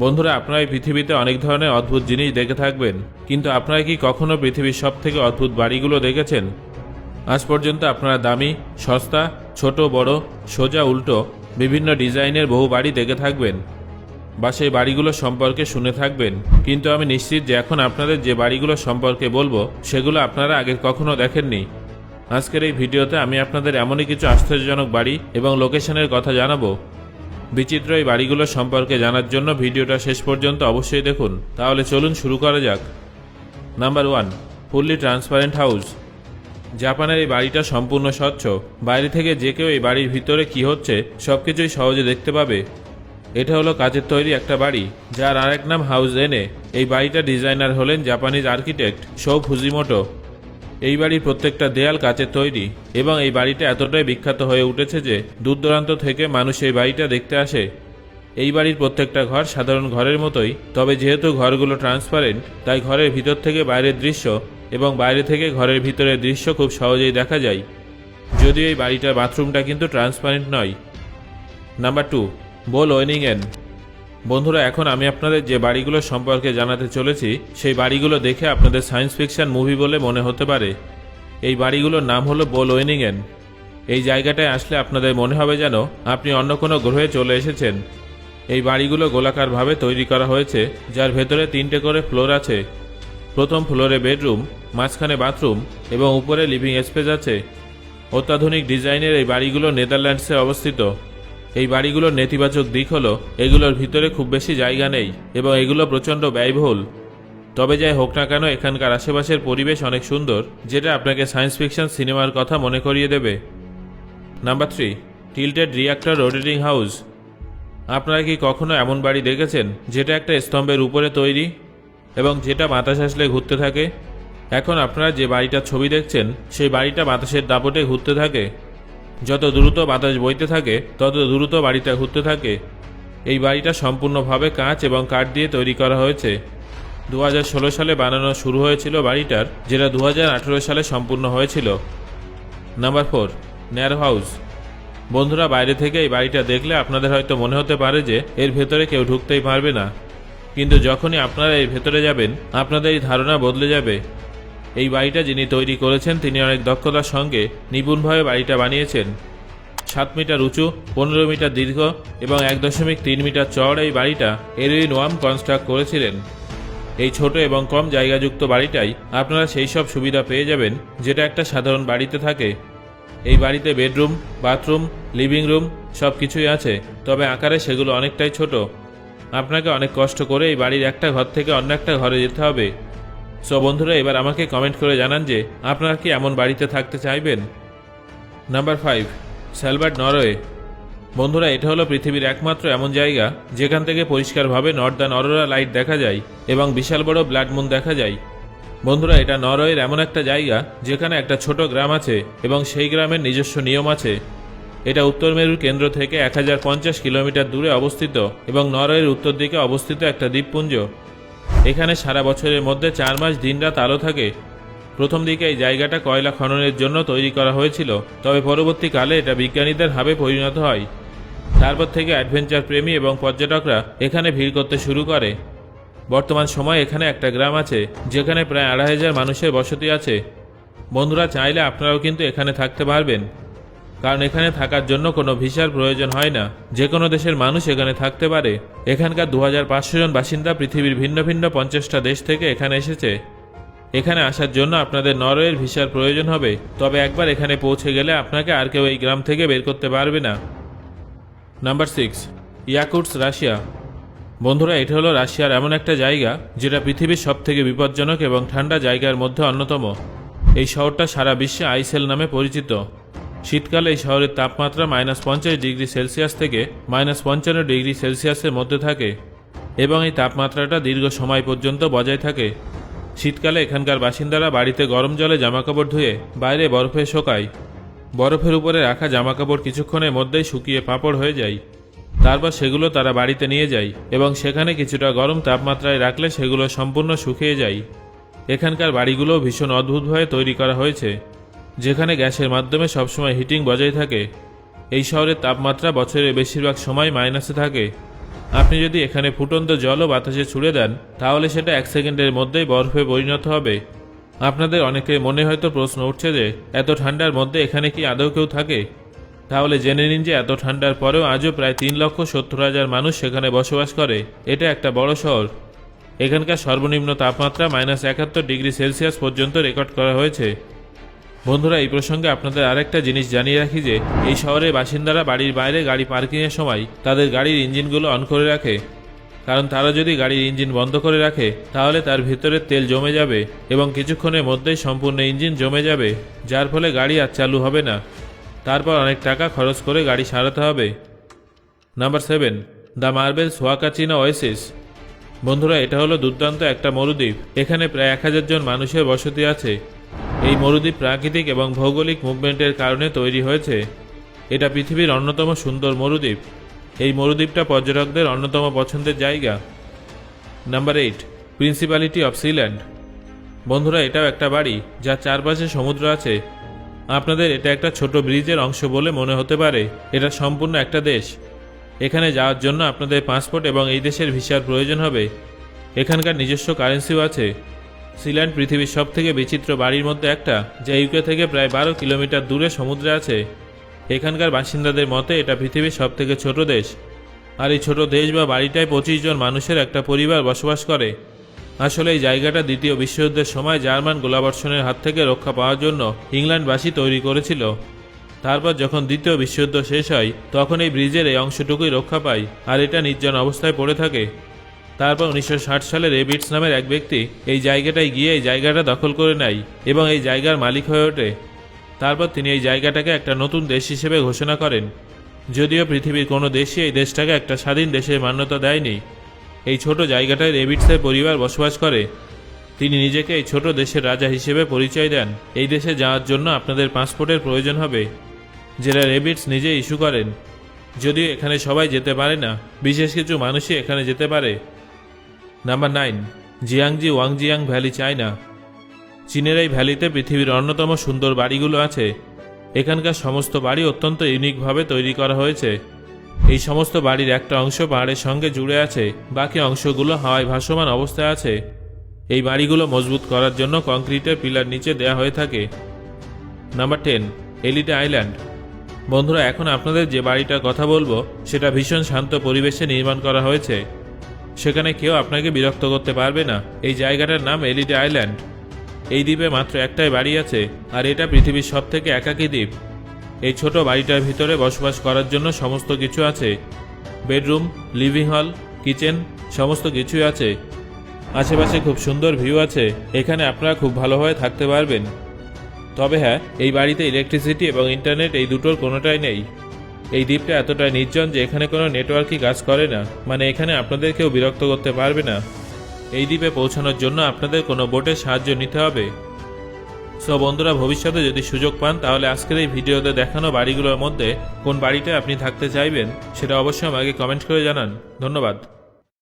বন্ধুরা, আপনারা এই পৃথিবীতে অনেক ধরনের অদ্ভুত জিনিস দেখে থাকবেন, কিন্তু আপনারা কি কখনো পৃথিবীর সব থেকে অদ্ভুত বাড়িগুলো দেখেছেন? আজ পর্যন্ত আপনারা দামি, সস্তা, ছোট, বড়, সোজা, উল্টো, বিভিন্ন ডিজাইনের বহু বাড়ি দেখে থাকবেন বা সেই বাড়িগুলো সম্পর্কে শুনে থাকবেন। কিন্তু আমি নিশ্চিত যে এখন আপনাদের যে বাড়িগুলো সম্পর্কে বলব, সেগুলো আপনারা আগে কখনো দেখেননি। আজকের এই ভিডিওতে আমি আপনাদের এমনই কিছু আশ্চর্যজনক বাড়ি এবং লোকেশনের কথা জানাব বিচিত্র এই বাড়িগুলো সম্পর্কে জানার জন্য ভিডিওটা শেষ পর্যন্ত অবশ্যই দেখুন। তাহলে চলুন শুরু করা যাক। Number one fully transparent house জাপানের এই বাড়িটা সম্পূর্ণ স্বচ্ছ। বাইরে থেকে যে কেউ এই বাড়ির ভিতরে কি হচ্ছে সব কিছুই সহজে দেখতে পাবে। এটা হলো কাজের তৈরি একটা বাড়ি, যার আরেক নাম হাউস এনে এই বাড়িটা ডিজাইনার হলেন জাপানিজ আর্কিটেক্ট সৌ ফুজিমোটো। এই বাড়ির প্রত্যেকটা দেয়াল কাচের তৈরি, এবং এই বাড়িটা এতটাই বিখ্যাত হয়ে উঠেছে যে দূর দূরান্ত থেকে মানুষ এই বাড়িটা দেখতে আসে। এই বাড়ির প্রত্যেকটা ঘর সাধারণ ঘরের মতোই, তবে যেহেতু ঘরগুলো ট্রান্সপারেন্ট তাই ঘরের ভিতর থেকে বাইরের দৃশ্য এবং বাইরে থেকে ঘরের ভিতরের দৃশ্য খুব সহজেই দেখা যায়। যদিও এই বাড়িটার বাথরুমটা কিন্তু ট্রান্সপারেন্ট নয়। নাম্বার টু বোল ওয়েনিং ওয়েনিংয়েন বন্ধুরা, এখন আমি আপনাদের যে বাড়িগুলো সম্পর্কে জানাতে চলেছি, সেই বাড়িগুলো দেখে আপনাদের সায়েন্স ফিকশন মুভি বলে মনে হতে পারে। এই বাড়িগুলোর নাম হলো বোল ওয়েনিংয়েন এই জায়গাটায় আসলে আপনাদের মনে হবে যেন আপনি অন্য কোনো গ্রহে চলে এসেছেন। এই বাড়িগুলো গোলাকারভাবে তৈরি করা হয়েছে, যার ভেতরে তিনটে করে ফ্লোর আছে। প্রথম ফ্লোরে বেডরুম, মাঝখানে বাথরুম এবং উপরে লিভিং স্পেস আছে। অত্যাধুনিক ডিজাইনের এই বাড়িগুলো নেদারল্যান্ডসে অবস্থিত। এই বাড়িগুলোর নেতিবাচক দিক হলো, এগুলোর ভিতরে খুব বেশি জায়গা নেই এবং এগুলো প্রচণ্ড ব্যয়বহুল। তবে যাই হোক না কেন, এখানকার আশেপাশের পরিবেশ অনেক সুন্দর, যেটা আপনাকে সায়েন্স ফিকশন সিনেমার কথা মনে করিয়ে দেবে। Number three, tilted reactor rotating house. আপনারা কি কখনো এমন বাড়ি দেখেছেন, যেটা একটা স্তম্ভের উপরে তৈরি এবং যেটা বাতাস আসলে ঘুরতে থাকে? এখন আপনারা যে বাড়িটার ছবি দেখছেন, সেই বাড়িটা বাতাসের দাপটে ঘুরতে থাকে। যত দ্রুত বাতাস বইতে থাকে, তত দ্রুত বাড়িটা ঘুরতে থাকে। এই বাড়িটা সম্পূর্ণভাবে কাঁচ এবং কাঠ দিয়ে তৈরি করা হয়েছে। দু হাজার ষোলো সালে বানানো শুরু হয়েছিল বাড়িটার, যেটা দু হাজার আঠেরো সালে সম্পূর্ণ হয়েছিল। নাম্বার ফোর, ন্যার হাউস। বন্ধুরা, বাইরে থেকে এই বাড়িটা দেখলে আপনাদের হয়তো মনে হতে পারে যে এর ভেতরে কেউ ঢুকতেই পারবে না। কিন্তু যখনই আপনারা এই ভেতরে যাবেন, আপনাদের এই ধারণা বদলে যাবে। এই বাড়িটা যিনি তৈরি করেছেন, তিনি অনেক দক্ষতার সঙ্গে নিপুণভাবে বাড়িটা বানিয়েছেন। সাত মিটার উঁচু, পনেরো মিটার দীর্ঘ এবং এক দশমিক তিন মিটার চড় এই বাড়িটা এরুইন ওয়াম কনস্ট্রাক্ট করেছিলেন। এই ছোট এবং কম জায়গাযুক্ত বাড়িটাই আপনারা সেই সব সুবিধা পেয়ে যাবেন যেটা একটা সাধারণ বাড়িতে থাকে। এই বাড়িতে বেডরুম, বাথরুম, লিভিং রুম সব কিছুই আছে, তবে আকারে সেগুলো অনেকটাই ছোট। আপনাকে অনেক কষ্ট করে এই বাড়ির একটা ঘর থেকে অন্য একটা ঘরে যেতে হবে। সো বন্ধুরা, এবার আমাকে কমেন্ট করে জানান যে, আপনারা কি এমন বাড়িতে থাকতে চাইবেন? Number five Svalbard Norway. বন্ধুরা, এটা হলো পৃথিবীর একমাত্র এমন জায়গা, যেখান থেকে পরিষ্কারভাবে নর্দার্ন অরোরা লাইট দেখা যায় এবং বিশাল বড় ব্লাড মুন দেখা যায়। বন্ধুরা, এটা নরওয়ের এমন একটা জায়গা, যেখানে একটা ছোট গ্রাম আছে এবং সেই গ্রামের নিজস্ব নিয়ম আছে। এটা উত্তর মেরুর কেন্দ্র থেকে এক হাজার পঞ্চাশ কিলোমিটার দূরে অবস্থিত এবং নরওয়ের উত্তর দিকে অবস্থিত একটা দ্বীপপুঞ্জ। এখানে সারা বছরের মধ্যে চার মাস দিনরাত আলো থাকে। প্রথম দিকে এই জায়গাটা কয়লা খননের জন্য তৈরি করা হয়েছিল, তবে পরবর্তীকালে এটা বিজ্ঞানীদের হাবে পরিণত হয়। তারপর থেকে অ্যাডভেঞ্চার প্রেমী এবং পর্যটকরা এখানে ভিড় করতে শুরু করে। বর্তমান সময়ে এখানে একটা গ্রাম আছে, যেখানে প্রায় আড়াই হাজার মানুষের বসতি আছে। বন্ধুরা চাইলে আপনারাও কিন্তু এখানে থাকতে পারবেন। কারণ এখানে থাকার জন্য কোনো ভিসার প্রয়োজন হয় না। যে কোনো দেশের মানুষ এখানে থাকতে পারে। এখানকার দু হাজার পাঁচশো জন বাসিন্দা পৃথিবীর ভিন্ন ভিন্ন পঞ্চাশটা দেশ থেকে এখানে এসেছে। এখানে আসার জন্য আপনাদের নরওয়ের ভিসার প্রয়োজন হবে। তবে একবার এখানে পৌঁছে গেলে আপনাকে আর কেউ এই গ্রাম থেকে বের করতে পারবে না। Number six, Yakutsk, Russia. বন্ধুরা, এটা হলো রাশিয়ার এমন একটা জায়গা, যেটা পৃথিবীর সবথেকে বিপজ্জনক এবং ঠান্ডা জায়গার মধ্যে অন্যতম। এই শহরটা সারা বিশ্বে আইসেল নামে পরিচিত। শীতকালে এই শহরের তাপমাত্রা মাইনাস পঞ্চাশ ডিগ্রি সেলসিয়াস থেকে মাইনাস পঞ্চান্ন ডিগ্রি সেলসিয়াসের মধ্যে থাকে এবং এই তাপমাত্রাটা দীর্ঘ সময় পর্যন্ত বজায় থাকে। শীতকালে এখানকার বাসিন্দারা বাড়িতে গরম জলে জামাকাপড় ধুয়ে বাইরে বরফে শোকায়। বরফের উপরে রাখা জামাকাপড় কিছুক্ষণের মধ্যেই শুকিয়ে পাঁপড় হয়ে যায়। তারপর সেগুলো তারা বাড়িতে নিয়ে যায় এবং সেখানে কিছুটা গরম তাপমাত্রায় রাখলে সেগুলো সম্পূর্ণ শুকিয়ে যায়। এখানকার বাড়িগুলো ভীষণ অদ্ভুতভাবে তৈরি করা হয়েছে। যেখানে গ্যাসের মাধ্যমে সবসময় হিটিং বজায় থাকে, এই শহরের তাপমাত্রা বছরের বেশিরভাগ সময় মাইনাসে থাকে। আপনি যদি এখানে ফুটন্ত জল ও বাতাসে ছুড়ে দেন, তাহলে সেটা এক সেকেন্ডের মধ্যেই বরফে পরিণত হবে। আপনাদের অনেকের মনে হয়তো প্রশ্ন উঠছে যে, এত ঠান্ডার মধ্যে এখানে কি আদৌ কেউ থাকে? তাহলে জেনে নিন যে এত ঠান্ডার পরেও আজও প্রায় তিন লক্ষ সত্তর হাজার মানুষ সেখানে বসবাস করে। এটা একটা বড় শহর। এখানকার সর্বনিম্ন তাপমাত্রা মাইনাস একাত্তর ডিগ্রি সেলসিয়াস পর্যন্ত রেকর্ড করা হয়েছে। বন্ধুরা, এই প্রসঙ্গে আপনাদের আরেকটা জিনিস জানিয়ে রাখি যে, এই শহরের বাসিন্দারা বাড়ির বাইরে গাড়ি পার্কিংয়ের সময় তাদের গাড়ির ইঞ্জিনগুলো অন করে রাখে। কারণ তারা যদি গাড়ির ইঞ্জিন বন্ধ করে রাখে, তাহলে তার ভিতরে তেল জমে যাবে এবং কিছুক্ষণের মধ্যেই সম্পূর্ণ ইঞ্জিন জমে যাবে, যার ফলে গাড়ি আর চালু হবে না। তারপর অনেক টাকা খরচ করে গাড়ি সারাতে হবে। Number seven, the marble সোয়াকাচিনা oasis. বন্ধুরা, এটা হলো দুর্দান্ত একটা মরুদ্বীপ। এখানে প্রায় এক হাজার জন মানুষের বসতি আছে। এই মরুদ্বীপ প্রাকৃতিক এবং ভৌগোলিক মুভমেন্টের কারণে তৈরি হয়েছে। এটা পৃথিবীর অন্যতম সুন্দর মরুদ্বীপ। এই মরুদ্বীপটা পর্যটকদের অন্যতম পছন্দের জায়গা। Number eight principality of Sealand বন্ধুরা, এটাও একটা বাড়ি, যার চারপাশে সমুদ্র আছে। আপনাদের এটা একটা ছোট ব্রিজের অংশ বলে মনে হতে পারে। এটা সম্পূর্ণ একটা দেশ। এখানে যাওয়ার জন্য আপনাদের পাসপোর্ট এবং এই দেশের ভিসার প্রয়োজন হবে। এখানকার নিজস্ব কারেন্সিও আছে। সিল্যান্ড পৃথিবীর সব থেকে বিচিত্র বাড়ির মধ্যে একটা, যা ইউকে থেকে প্রায় বারো কিলোমিটার দূরে সমুদ্রে আছে। এখানকার বাসিন্দাদের মতে, এটা পৃথিবীর সব থেকে ছোট দেশ। আর এই ছোট দেশ বা বাড়িটায় পঁচিশ জন মানুষের একটা পরিবার বসবাস করে। আসলে এই জায়গাটা দ্বিতীয় বিশ্বযুদ্ধের সময় জার্মান গোলাবর্ষণের হাত থেকে রক্ষা পাওয়ার জন্য ইংল্যান্ডবাসী তৈরি করেছিল। তারপর যখন দ্বিতীয় বিশ্বযুদ্ধ শেষ হয়, তখন এই ব্রিজের এই অংশটুকুই রক্ষা পায়, আর এটা নির্জন অবস্থায় পড়ে থাকে। তারপর উনিশশো ষাট সালে রেবিটস নামের এক ব্যক্তি এই জায়গাটায় গিয়ে এই জায়গাটা দখল করে নেয় এবং এই জায়গার মালিক হয়ে ওঠে। তারপর তিনি এই জায়গাটাকে একটা নতুন দেশ হিসেবে ঘোষণা করেন। যদিও পৃথিবীর কোনো দেশই এই দেশটাকে একটা স্বাধীন দেশের মান্যতা দেয়নি। এই ছোট জায়গাটায় রেবিটসের পরিবার বসবাস করে। তিনি নিজেকে এই ছোট দেশের রাজা হিসেবে পরিচয় দেন। এই দেশে যাওয়ার জন্য আপনাদের পাসপোর্টের প্রয়োজন হবে। যেটা রেবিটস নিজে ইস্যু করেন। যদিও এখানে সবাই যেতে পারে না, বিশেষ কিছু মানুষই এখানে যেতে পারে। Number nine Jiangxi Wangjiang valley China চীনের এই ভ্যালিতে পৃথিবীর অন্যতম সুন্দর বাড়িগুলো আছে। এখানকার সমস্ত বাড়ি অত্যন্ত ইউনিকভাবে তৈরি করা হয়েছে। এই সমস্ত বাড়ির একটা অংশ পাহাড়ের সঙ্গে জুড়ে আছে, বাকি অংশগুলো হাওয়ায় ভাসমান অবস্থায় আছে। এই বাড়িগুলো মজবুত করার জন্য কংক্রিটের পিলার নিচে দেয়া হয়ে থাকে। নাম্বার টেন এলিটে আইল্যান্ড বন্ধুরা, এখন আপনাদের যে বাড়িটার কথা বলব, সেটা ভীষণ শান্ত পরিবেশে নির্মাণ করা হয়েছে। সেখানে কেউ আপনাকে বিরক্ত করতে পারবে না। এই জায়গাটার নাম এলিটে আইল্যান্ড। এই দ্বীপে মাত্র একটাই বাড়ি আছে, আর এটা পৃথিবীর সব থেকে একাকী দ্বীপ। এই ছোট বাড়িটার ভিতরে বসবাস করার জন্য সমস্ত কিছু আছে। বেডরুম, লিভিং হল, কিচেন, সমস্ত কিছুই আছে। আশেপাশে খুব সুন্দর ভিউ আছে, এখানে আপনারা খুব ভালোভাবে থাকতে পারবেন। তবে হ্যাঁ এই বাড়িতে ইলেকট্রিসিটি এবং ইন্টারনেট এই দুটোর কোনোটাই নেই। এই দ্বীপটা এতটাই নির্জন যে এখানে কোনো নেটওয়ার্কই কাজ করে না। মানে এখানে আপনাদের কেউ বিরক্ত করতে পারবে না। এই দ্বীপে পৌঁছানোর জন্য আপনাদের কোনো বোটের সাহায্য নিতে হবে। সো বন্ধুরা, ভবিষ্যতে যদি সুযোগ পান, তাহলে আজকের এই ভিডিওতে দেখানো বাড়িগুলোর মধ্যে কোন বাড়িতে আপনি থাকতে চাইবেন, সেটা অবশ্যই আমাকে কমেন্ট করে জানান। ধন্যবাদ।